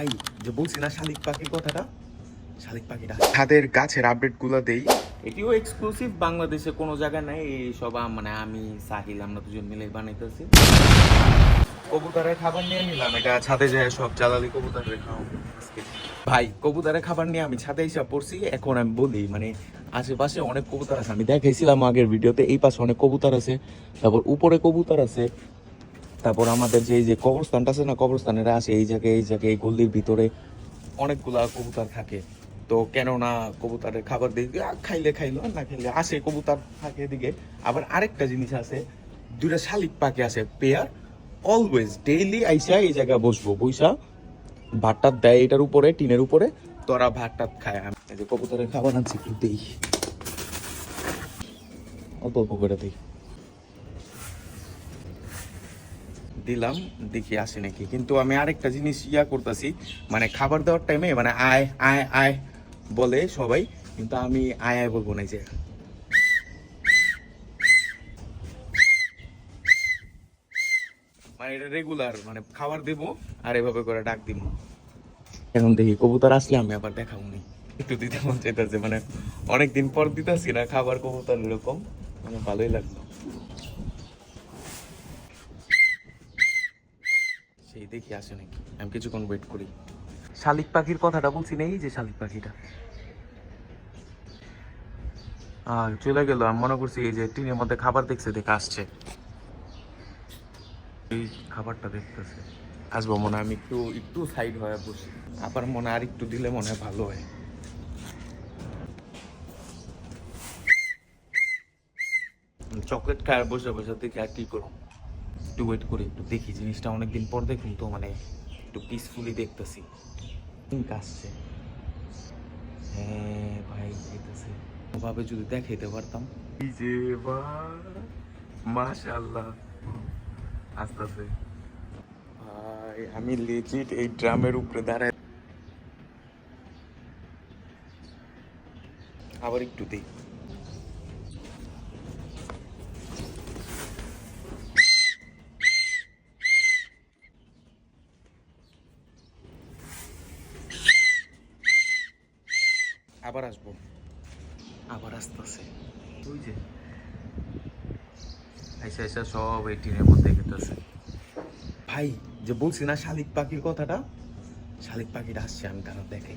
ভাই যে বলছি না শালিক পাখির কথাটা? শালিক পাখিটা। ছাদের গাছের আপডেটগুলো দেই। এটিও এক্সক্লুসিভ বাংলাদেশে কোনো জায়গায় নাই। এই সব মানে আমি সাহিল আমরা দুজন মিলে বানাইতেছি। কবুতরের খাবার নিয়ে নিলাম। এটা ছাদে যায় সব জ্বালালি কবুতরের খাওয়া। ভাই কবুতরের খাবার নিয়ে আমি ছাদে হিসাব পড়ছি। এখন আমি বলি মানে আশেপাশে অনেক কবুতর আছে। আমি দেখাইছিলাম আগের ভিডিওতে এই পাশে অনেক কবুতর আছে। তারপর উপরে কবুতর আছে। তারপর আমাদের যে, এই যে কবরস্থানটা আছে না, কবরস্থানেরা আসে এই জায়গায় এই জায়গায়, এই গল্লির ভিতরে অনেকগুলা কবুতর থাকে। তো কেননা কবুতরের খাবার দিয়ে খাইলে খাইলো না খাইলে আসে কবুতর থাকে এদিকে। আবার আরেকটা জিনিস আছে, দুইটা শালিক পাখি আছে পেয়ার অলওয়েজ ডেইলি আইসা এই জায়গায় বসবো। বইসা ভাতটা দেয় এটার উপরে, টিনের উপরে, তোরা ভাতটা খায়। আমি এই যে কবুতরের খাবার আনছি, একটু দেই। অল্প অল্প করে দিই। দিলাম, দেখি আসে নাকি। কিন্তু আমি আরেকটা জিনিস ইয়া করতেছি মানে খাবার দেওয়ার টাইমে মানে আয় আয় আয় বলে সবাই, কিন্তু আমি আয় আয় বলব না যে। মানে রেগুলার মানে খাবার দেবো আর এভাবে করে ডাক দিব। এখন দেখি কবুতর আসলে আমি আবার মন মানে অনেকদিন পর দিতেছি না, খাবার কবুতর এরকম মানে ভালোই লাগল। সেই দেখি আসে নাকি। আমি কিছুক্ষণ ওয়েট করি। শালিক পাখির কথাটা বলছি না এই যে শালিক পাখিটা। আর চলে গেল আমি মনে করছি এই যে টিনের মধ্যে খাবার দেখছে দেখে আসছে। এই খাবারটা দেখতেছে। আসব মনে হয় আমি একটু একটু সাইড হয়ে বসি। আবার মনে হয় আর একটু দিলে মনে হয় ভালো হয়। চকলেট খায় বসে বসে দেখি আর কি করব। একটু ওয়েট করি একটু দেখি জিনিসটা অনেকদিন পর দেখুন তো মানে একটু পিসফুলি দেখতেছি। ঠিক আসছে হ্যাঁ ভাই যেতেছে ওভাবে যদি দেখাইতে পারতাম। যে মাশাল্লাহ আসতেছে ভাই আমি লেজিট এই ড্রামের উপরে দাঁড়ায় আবার একটু দিই আবার আসব। আবার আসতেছে। ওই যে। আইসা আইসা সব এই টিনের মধ্যে খেতেছে ভাই যে বলছি না শালিক পাখির কথাটা? শালিক পাখিটা আসছে আমি তারা দেখে।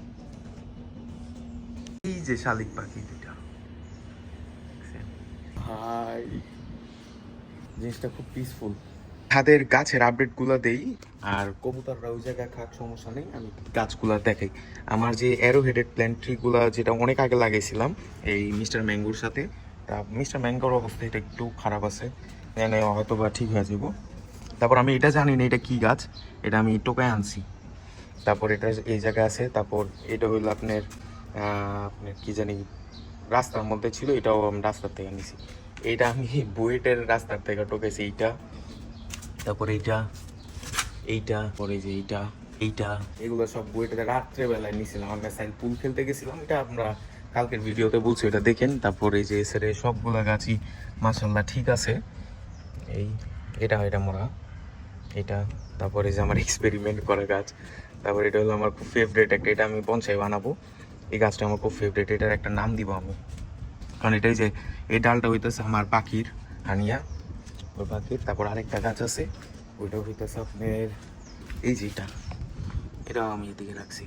এই যে শালিক পাখি দুটা ভাই জিনিসটা খুব পিসফুল ছাদের গাছের আপডেটগুলা দেই, আর কবুতররা ওই জায়গায় খাক, সমস্যা নেই, আমি গাছগুলা দেখাই। আমার যে অ্যারো হেডেড প্ল্যান্ট যেটা অনেক আগে লাগাইছিলাম, এই মিস্টার ম্যাঙ্গোর সাথে, তা মিস্টার ম্যাঙ্গোর অবস্থা এটা একটু খারাপ আছে। হয়তো বা ঠিক হয়ে যাব তারপর আমি এটা জানি না এটা কি গাছ, এটা আমি টোকায় আনছি। তারপর এটা এই জায়গায় আছে, তারপর এটা হইল আপনার আপনার কি জানি, রাস্তার মধ্যে ছিল, এটাও আমি রাস্তার থেকে নিছি এটা আমি বুয়েটের রাস্তার থেকে টোকেছি এইটা। তারপর এইটা এইটা, পরে যে এইটা এইটা। এগুলো সব বুয়েটে রাত্রে বেলায় নিয়েছিলাম আমরা সাইড পুল খেলতে গেছিলাম, এটা আমরা কালকের ভিডিওতে বলছি, এটা দেখেন। তারপরে যে এসে সবগুলা গাছই মাসাল্লাহ ঠিক আছে। এই, এটা এটা মোরা। এটা, তারপরে যে আমার এক্সপেরিমেন্ট করা গাছ। তারপরে এটা হলো আমার খুব ফেভারেট একটা, এটা আমি বনসাই বানাবো। এই গাছটা আমার খুব ফেভারেট এটার একটা নাম দিব আমি। কারণ এটাই যে, এই ডালটা হইতেছে আমার পাখির, হানিয়া। ওই পাখির তারপর আরেকটা গাছ আছে ওইটা হইতেছে আপনার এই যে এটা আমি এদিকে রাখছি।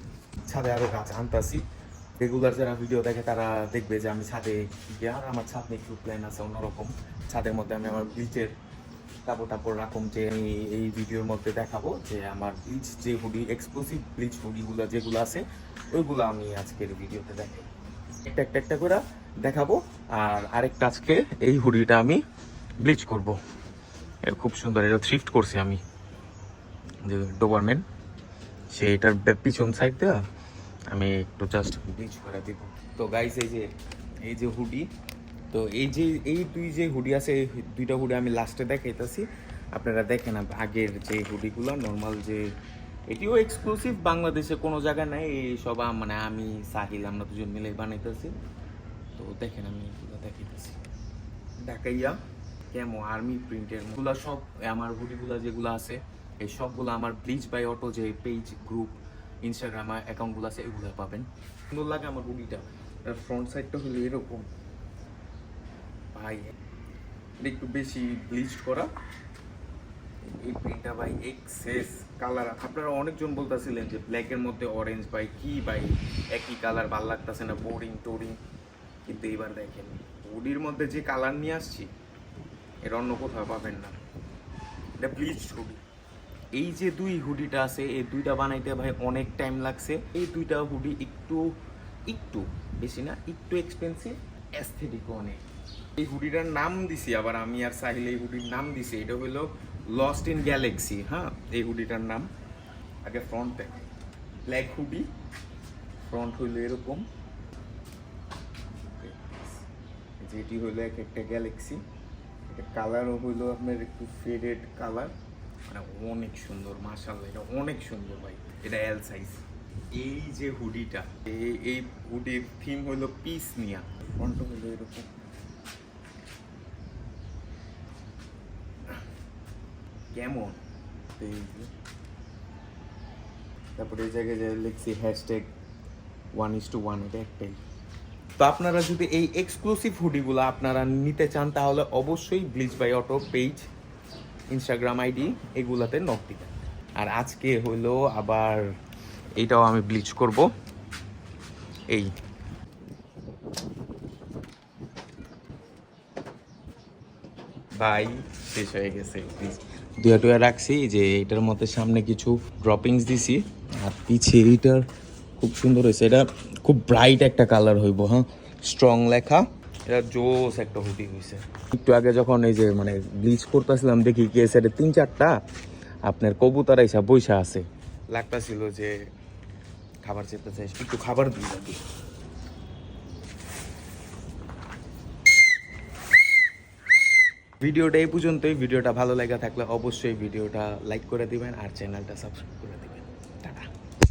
ছাদে আরও গাছ আনতাছি। রেগুলার যারা ভিডিও দেখে তারা দেখবে যে আমি ছাদে আর আমার ছাদ নিয়ে একটু প্ল্যান আছে অন্যরকম। ছাদের মধ্যে আমি আমার ব্লিচের কাপড় টাপড় রাখুন যে আমি এই ভিডিওর মধ্যে দেখাবো যে আমার ব্লিচ যে হুডি এক্সক্লুসিভ ব্লিচ হুডিগুলো যেগুলো আছে, ওইগুলো আমি আজকের ভিডিওতে দেখাই একটা একটা একটা করে দেখাবো। আর আরেকটা আজকে এই হুডিটা আমি ব্লিচ করব। এটা খুব সুন্দর, এটা থ্রিফ্ট করছি আমি। যে ডোবারম্যান সেইটার এটার পিছন সাইড দেওয়া আমি একটু জাস্ট ব্লিচ করে দিব। তো গাইস এই যে এই যে হুডি তো এই যে, এই দুই যে হুডি আছে, এই দুইটা হুডি আমি লাস্টে দেখাইতেছি। আপনারা দেখেন আগের যে হুডিগুলো নর্মাল যে, এটিও এক্সক্লুসিভ বাংলাদেশে কোনো জায়গায় নাই। এই সব মানে আমি, সাহিল, আমরা দুজন মিলে বানাইতেছি। তো দেখেন আমি এগুলো দেখাইতেছি। ঢাকাইয়া। কেমন আর্মি প্রিন্টেরগুলা সব আমার হুডিগুলা যেগুলো আছে, এই সবগুলো আমার ব্লিচ বাই অটো যে পেজ গ্রুপ ইনস্টাগ্রাম অ্যাকাউন্টগুলো আছে, এগুলো পাবেন। সুন্দর লাগে আমার হুডিটা ফ্রন্ট সাইডটা হলো এরকম। ভাই একটু বেশি ব্লিচ করা। এই প্রিন্টটা ভাই এক্সেস কালার আপনারা অনেকজন বলতেছিলেন যে ব্ল্যাকের মধ্যে অরেঞ্জ ভাই কি ভাই একই কালার ভালো লাগতেছে না বোরিং টোরিং কিন্তু এবার দেখেন হুডির মধ্যে যে কালার নিয়ে আসছি এর অন্য কোথাও পাবেন না। এটা ব্লিচ হুডি এই যে দুই হুডিটা আছে, এই দুইটা বানাইতে ভাই অনেক টাইম লাগছে। এই দুইটা হুডি একটু একটু, বেশি না, একটু এক্সপেন্সিভ অ্যাস্থেটিক অনেক। এই হুডিটার নাম দিছি, আবার আমি আর সাহিল এই হুডির নাম দিছি। এটা হলো লস্ট ইন গ্যালাক্সি হ্যাঁ? এই হুডিটার নাম। আগে ফ্রন্ট দেখে। Black hoodie. ফ্রন্ট হইল এরকম। যেটি হইল এক একটা গ্যালাক্সি কালারও হইল আপনার একটু ফেডেড কালার। মানে অনেক সুন্দর মাশাআল্লাহ এটা অনেক সুন্দর ভাই এটা এল সাইজ এই যে হুডিটা এই এই হুডির থিম হইল পিস নিয়া। ফ্রন্ট হইল এরকম। কেমন? এই যে। তারপরে এই জায়গায় যে লিখছি hashtag one is two one এটা একটাই। তো আপনারা যদি এই এক্সক্লুসিভ হুডিগুলো আপনারা নিতে চান, তাহলে অবশ্যই bleach by auto page Instagram ID এগুলাতে নক দিবেন। আর আজকে হইল আবার এইটাও আমি ব্লিচ করব। এই। ভাই, শেষ হয়ে গেছে দুয়া টুয়া রাখছি যে এটার মধ্যে সামনে কিছু ড্রপিংস দিছি, আর পিছে এইটার খুব সুন্দর হয়েছে। এটা খুব ব্রাইট একটা কালার হইব হ্যাঁ? স্ট্রং লেখা। এটা জোস একটা হুডি হয়েছে একটু আগে যখন এই যে মানে ব্লিচ করতেছিলাম দেখি কি সেটা তিন চারটা আপনার কবুতর এসা বৈশা আছে। লাগতাছিল যে খাবার চেতে চাই একটু খাবার দিই নাকি? ভিডিওটা এই পর্যন্তই। ভিডিওটা ভালো লাগা থাকলে অবশ্যই ভিডিওটা লাইক করে দিবেন আর চ্যানেলটা সাবস্ক্রাইব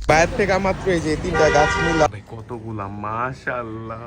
বাইরে থেকে মাত্র এই যে তিনটা গাছ নিলাম। কতগুলা মাশাল্লাহ